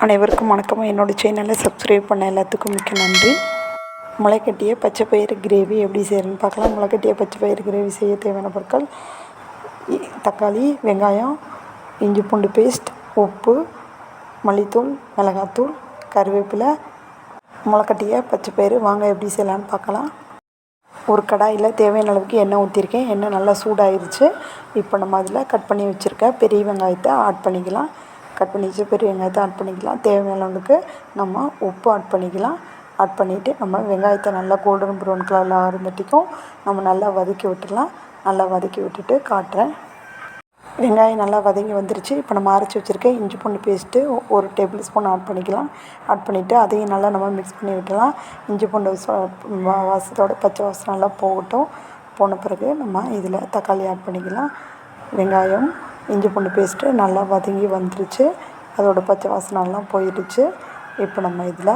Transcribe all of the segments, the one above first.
அனைவருக்கும் வணக்கம். என்னோட சேனலை சப்ஸ்கிரைப் பண்ண எல்லாத்துக்கும் மிக்க நன்றி. முளைக்கட்டிய பச்சை பயிறு கிரேவி எப்படி செய்யறதுன்னு பார்க்கலாம். முளைக்கட்டிய பச்சை பயிறு கிரேவி செய்ய தேவையான பொருட்கள் இ- தக்காளி வெங்காயம் இஞ்சி பூண்டு பேஸ்ட் உப்பு மல்லித்தூள் மிளகாத்தூள் கருவேப்பிலை. முளைக்கட்டிய பச்சை பயிறு வாங்க எப்படி செய்யலான்னு பார்க்கலாம். ஒரு கடாயில் தேவையான அளவுக்கு எண்ணெய் ஊற்றிருக்கேன் எண்ணெய் நல்லா சூடாயிருச்சு. இப்போ நம்ம அதில் கட் பண்ணி வச்சுருக்க பெரிய வெங்காயத்தை ஆட் பண்ணிக்கலாம். கட் பண்ணி வச்சு பெரிய வெங்காயத்தை ஆட் பண்ணிக்கலாம். தேவையான அளவுக்கு நம்ம உப்பு ஆட் பண்ணிக்கலாம். ஆட் பண்ணிவிட்டு நம்ம வெங்காயத்தை நல்லா கோல்டன் ப்ரௌன் கலரில் ஆரம்பிட்டிக்கும் நம்ம நல்லா வதக்கி விட்டுடலாம். நல்லா வதக்கி விட்டுட்டு காட்டுறேன். வெங்காயம் நல்லா வதங்கி வந்துருச்சு. இப்போ நம்ம அரைச்சி வச்சுருக்க இஞ்சி பூண்டு பேஸ்ட்டு ஒரு டேபிள் ஸ்பூன் ஆட் பண்ணிக்கலாம். ஆட் பண்ணிவிட்டு அதையும் நல்லா நம்ம மிக்ஸ் பண்ணி விட்டுலாம் இஞ்சி பூண்டு வாசத்தோட பச்சை வாசம் நல்லா போகட்டும். போன பிறகு நம்ம இதில் தக்காளி ஆட் பண்ணிக்கலாம். வெங்காயம் இஞ்சி பூண்டு பேஸ்ட்டு நல்லா வதங்கி வந்துருச்சு. அதோடய பச்சை வாசனெல்லாம் போயிடுச்சு. இப்போ நம்ம இதில்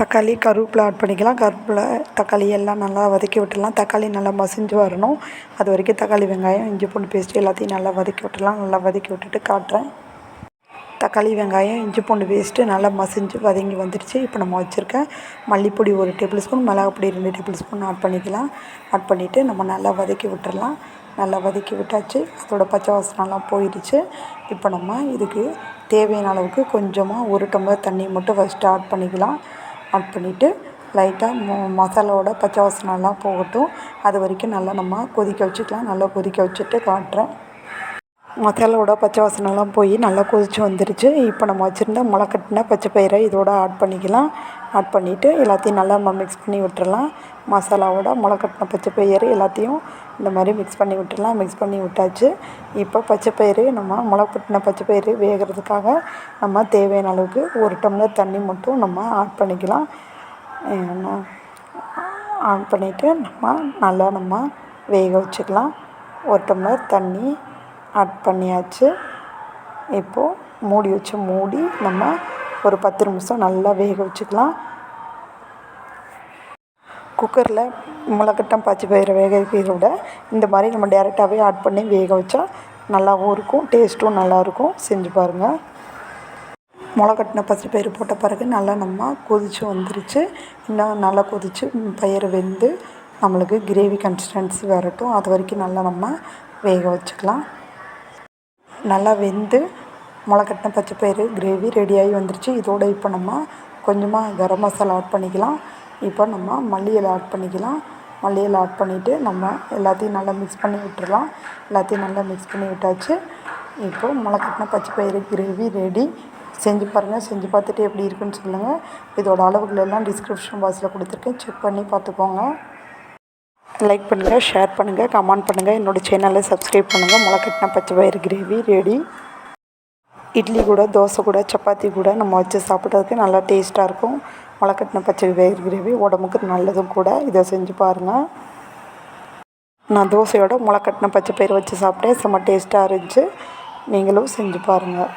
தக்காளி கருவேப்பிலை ஆட் பண்ணிக்கலாம். கருவேப்பிலை தக்காளி எல்லாம் நல்லா வதக்கி விட்டுடலாம். தக்காளி நல்லா மசிஞ்சு வரணும். அது வரைக்கும் தக்காளி வெங்காயம் இஞ்சி பூண்டு பேஸ்ட்டு எல்லாத்தையும் நல்லா வதக்கி விட்டுடலாம். நல்லா வதக்கி விட்டுட்டு காட்டுறேன். தக்காளி வெங்காயம் இஞ்சி பூண்டு பேஸ்ட்டு நல்லா மசிஞ்சு வதங்கி வந்துடுச்சு இப்போ நம்ம வச்சுருக்க மல்லிப்பொடி ஒரு டேபிள் ஸ்பூன் மிளகாப்பொடி ரெண்டு டேபிள் ஸ்பூன் ஆட் பண்ணிக்கலாம். ஆட் பண்ணிவிட்டு நம்ம நல்லா வதக்கி விட்டுறலாம் நல்லா வதக்கி விட்டாச்சு. அதோட பச்சை வாசனெல்லாம் போயிடுச்சு. இப்போ நம்ம இதுக்கு தேவையான அளவுக்கு கொஞ்சமாக ஒரு டம்ளர் தண்ணி மட்டும் ஃபஸ்ட்டு ஆட் பண்ணிக்கலாம். ஆட் பண்ணிவிட்டு லைட்டாக மொ மசாலாவோட பச்சை வாசனெல்லாம் போகட்டும். அது வரைக்கும் நல்லா நம்ம கொதிக்க வச்சுக்கலாம். நல்லா கொதிக்க வச்சுட்டு காட்டுறேன். மசாலாவோட பச்சை வாசனைலாம் போய் நல்லா கொதிச்சு வந்துருச்சு. இப்போ நம்ம வச்சுருந்த முளைக்கட்டின பச்சை பயிரை இதோட ஆட் பண்ணிக்கலாம். ஆட் பண்ணிவிட்டு எல்லாத்தையும் நல்லா நம்ம மிக்ஸ் பண்ணி விட்டுறலாம். மசாலாவோட முளைக்கட்டின பச்சை பயிறு எல்லாத்தையும் இந்த மாதிரி மிக்ஸ் பண்ணி விட்டுடலாம் மிக்ஸ் பண்ணி விட்டாச்சு. இப்போ பச்சை பயிறு நம்ம முளைக்கட்டின பச்சை பயிறு வேகிறதுக்காக நம்ம தேவையான அளவுக்கு ஒரு டம்ளர் தண்ணி மட்டும் நம்ம ஆட் பண்ணிக்கலாம். ஆன் பண்ணிவிட்டு நம்ம நல்லா நம்ம வேக வச்சுக்கலாம். ஒரு டம்ளர் தண்ணி ஆட் பண்ணியாச்சு. இப்போது மூடி வச்சு மூடி நம்ம ஒரு பத்து நிமிஷம் நல்லா வேக வச்சுக்கலாம். குக்கரில் முளைக்கட்டம் பச்சை பயிரை வேக வைக்கிறத விட இந்த மாதிரி நம்ம டேரெக்டாகவே ஆட் பண்ணி வேக வச்சா நல்லாவும் இருக்கும் டேஸ்ட்டும் நல்லாயிருக்கும். செஞ்சு பாருங்கள் முளைக்கட்டின பச்சை பயிறு போட்ட பிறகு நல்லா நம்ம கொதிச்சு வந்துருச்சு. இன்னும் நல்லா கொதிச்சு பயிறு வெந்து நம்மளுக்கு கிரேவி கன்சிஸ்டன்சி வரட்டும். அது வரைக்கும் நல்லா நம்ம வேக வச்சுக்கலாம். நல்லா வெந்து முளைக்கட்டின பச்சை பயிறு கிரேவி ரெடியாகி வந்துருச்சு. இதோட இப்போ நம்ம கொஞ்சமாக கரம் மசாலா ஆட் பண்ணிக்கலாம். இப்போ நம்ம மல்லி இலை ஆட் பண்ணிக்கலாம். மல்லி இலை ஆட் பண்ணிவிட்டு நம்ம எல்லாத்தையும் நல்லா மிக்ஸ் பண்ணி விட்டுடலாம் எல்லாத்தையும் நல்லா மிக்ஸ் பண்ணி விட்டாச்சு. இப்போ முளைக்கட்டின பச்சை பயிறு கிரேவி ரெடி செஞ்சு பாருங்கள் செஞ்சு பார்த்துட்டு எப்படி இருக்குன்னு சொல்லுங்கள் இதோட அளவுகள் எல்லாம் டிஸ்கிரிப்ஷன் பாக்ஸில் கொடுத்துருக்கேன். செக் பண்ணி பார்த்துக்கோங்க. லைக் பண்ணுங்கள் ஷேர் பண்ணுங்கள் கமெண்ட் பண்ணுங்கள் என்னோடய சேனலை சப்ஸ்கிரைப் பண்ணுங்கள் முளைக்கட்டின பச்சை பயிறு கிரேவி ரெடி இட்லி கூட தோசை கூட சப்பாத்தி கூட நம்ம வச்சு சாப்பிட்றதுக்கு நல்லா டேஸ்ட்டாக இருக்கும். முளைக்கட்டின பச்சை பயிறு கிரேவி உடம்புக்கு நல்லதும் கூட. இதை செஞ்சு பாருங்கள் நான் தோசையோட முளைக்கட்டின பச்சை பயிறு வச்சு சாப்பிட்டேன். செம்ம டேஸ்ட்டாக இருந்துச்சு. நீங்களும் செஞ்சு பாருங்கள்